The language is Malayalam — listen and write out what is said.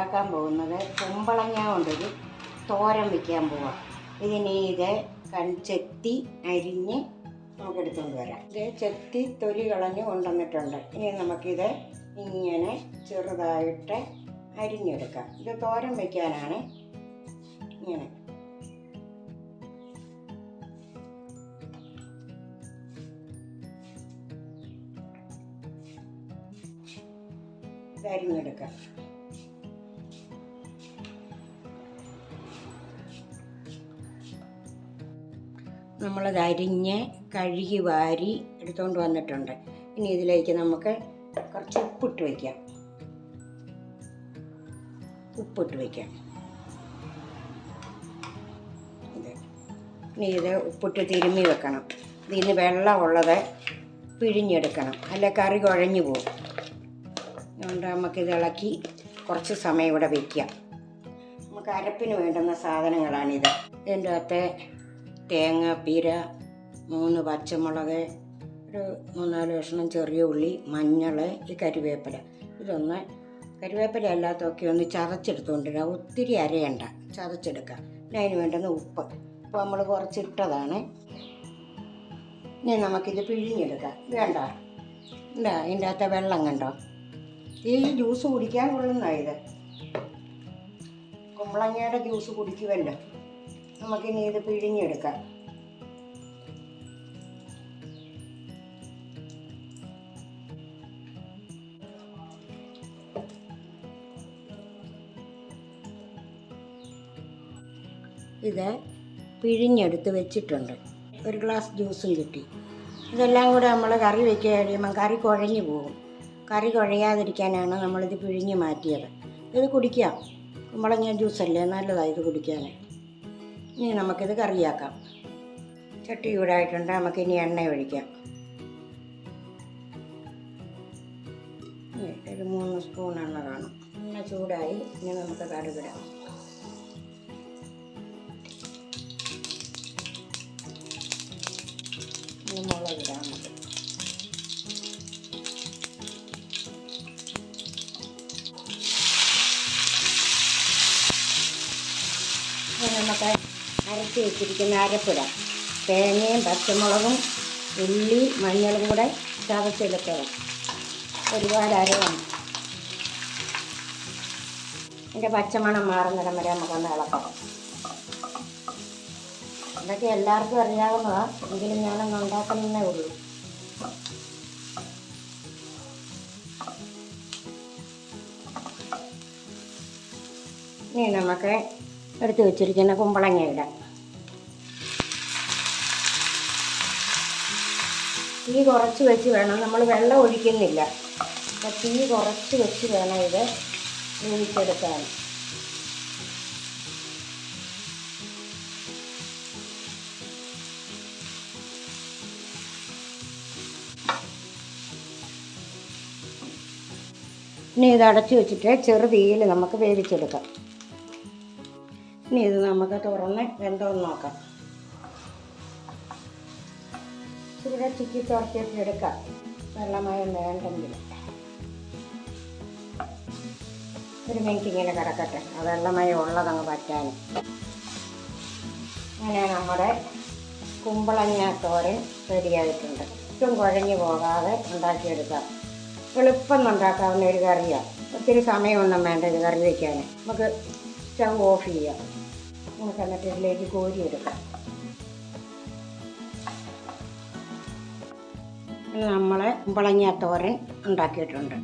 ഉണ്ടാക്കാൻ പോകുന്നത് കുമ്പളങ്ങ കൊണ്ടൊരു തോരൻ വയ്ക്കാൻ പോവാം. ഇതിന് ഇത് ചെത്തി അരിഞ്ഞ് നമുക്ക് എടുത്തുകൊണ്ട് വരാം. ഇത് ചെത്തി തൊലി കളഞ്ഞ് കൊണ്ടുവന്നിട്ടുണ്ട്. ഇനി നമുക്കിത് ഇങ്ങനെ ചെറുതായിട്ട് അരിഞ്ഞെടുക്കാം. ഇത് തോരൻ വയ്ക്കാനാണ് ഇങ്ങനെ. ഇത് അരിഞ്ഞെടുക്കാം. നമ്മളത് അരിഞ്ഞ് കഴുകി വാരി എടുത്തുകൊണ്ട് വന്നിട്ടുണ്ട്. ഇനി ഇതിലേക്ക് നമുക്ക് കുറച്ച് ഉപ്പിട്ട് വയ്ക്കാം ഉപ്പിട്ട് വയ്ക്കാം ഇത്. ഇനി ഇത് ഉപ്പിട്ട് തിരുമ്മി വെക്കണം. ഇതിന് വെള്ളമുള്ളത് പിഴിഞ്ഞെടുക്കണം. അല്ല കറി കുഴഞ്ഞു പോകും. അതുകൊണ്ട് നമുക്കിത് ഇളക്കി കുറച്ച് സമയം ഇവിടെ വയ്ക്കാം നമുക്ക് അരപ്പിന് വേണ്ടുന്ന സാധനങ്ങളാണിത്. ഇതിന്റെ അകത്തെ തേങ്ങ പീര മൂന്ന് പച്ചമുളക് ഒരു മൂന്നാൽ കഷ്ണം ചെറിയ ഉള്ളി മഞ്ഞൾ ഈ കരിവേപ്പില. ഇതൊന്ന് കരിവേപ്പില അല്ലാത്തൊക്കെ ഒന്ന് ചതച്ചെടുത്തുകൊണ്ടിരിക്കുക ഒത്തിരി അരയണ്ട ചതച്ചെടുക്കുക പിന്നെ അതിന് വേണ്ടുന്ന ഉപ്പ്. ഉപ്പ് നമ്മൾ കുറച്ചിട്ടതാണ്. ഇനി നമുക്കിത് പിഴിഞ്ഞെടുക്കാം. വേണ്ട. എന്താ അതിന്റെ അകത്തെ വെള്ളം കണ്ടോ? ഈ ജ്യൂസ് കുടിക്കാൻ കൊള്ളുന്ന ഇത്. കുമ്പളങ്ങയുടെ ജ്യൂസ് കുടിക്കുമല്ലോ നമുക്കിനി ഇത് പിഴിഞ്ഞെടുക്കാം. ഇത് പിഴിഞ്ഞെടുത്ത് വെച്ചിട്ടുണ്ട്. ഒരു ഗ്ലാസ് ജ്യൂസും കിട്ടി. ഇതെല്ലാം കൂടെ നമ്മൾ കറി വെക്കുക കഴിയുമ്പം കറി കുഴഞ്ഞു പോകും. കറി കുഴയാതിരിക്കാനാണ് നമ്മളിത് പിഴിഞ്ഞ് മാറ്റിയത്. ഇത് കുടിക്കാം. കുമ്പളങ്ങ ജ്യൂസല്ലേ? നല്ലതാണ് ഇത് കുടിക്കാൻ ഇനി നമുക്കിത് കറിയാക്കാം. ചട്ടി ചൂടായിട്ടുണ്ട് നമുക്ക് ഇനി എണ്ണ ഒഴിക്കാം. ഒരു മൂന്ന് സ്പൂൺ എണ്ണ കാണും. എണ്ണ ചൂടായി ഇനി നമുക്ക് കടുകിടാം. മുളകിടാം നമുക്ക് അരച്ച് വെച്ചിരിക്കുന്ന അരപ്പുര. തേങ്ങയും പച്ചമുളകും ഉള്ളി മഞ്ഞളും കൂടെ ചതച്ചെടുത്തത്. ഒരുപാട് അരവാണ്. എന്റെ പച്ചമണം മാറുന്നിടം വരെ നമുക്കൊന്ന് ഇളക്കാം. ഇതൊക്കെ എല്ലാവർക്കും അറിയാവുന്നതാണ് എങ്കിലും ഞാനൊന്ന് ഉണ്ടാക്കുന്നതേ ഉള്ളൂ. ഇനി നമുക്ക് എടുത്ത് വെച്ചിരിക്കുന്ന കുമ്പളങ്ങ ഇടാം. തീ കുറച്ച് വെച്ച് വേണം. നമ്മൾ വെള്ളം ഒഴിക്കുന്നില്ല. അപ്പോൾ തീ കുറച്ച് വെച്ച് വേണം ഇത് വേവിച്ചെടുക്കാൻ. ഇനി ഇത് അടച്ചു വെച്ചിട്ട് ചെറു തീയിൽ നമുക്ക് വേവിച്ചെടുക്കാം. ഇനി ഇത് നമുക്ക് തുറന്ന് വെന്തോന്ന് നോക്കാം. ഇവിടെ ചിക്കി തുറച്ചിട്ട് എടുക്കാം. വെള്ളമയം വേണ്ടെങ്കിൽ ഒരു മിനിറ്റ് ഇങ്ങനെ കിടക്കട്ടെ. ആ വെള്ളമയം ഉള്ളതങ്ങ് പറ്റാൻ അങ്ങനെ നമ്മുടെ കുമ്പളങ്ങ തോരൻ റെഡിയായിട്ടുണ്ട് ഒട്ടും കുഴഞ്ഞു പോകാതെ ഉണ്ടാക്കിയെടുക്കാം. എളുപ്പം ഉണ്ടാക്കാവുന്ന ഒരു കറിയാണ് ഒത്തിരി സമയമൊന്നും വേണ്ട ഇത് കറി വയ്ക്കാൻ നമുക്ക് സ്റ്റൗ ഓഫ് ചെയ്യാം. നമുക്ക് എന്നിട്ട് ഇതിലേക്ക് കോരിയെടുക്കാം നമ്മളെ കുമ്പളങ്ങ തോരൻ ഉണ്ടാക്കിയിട്ടുണ്ട്.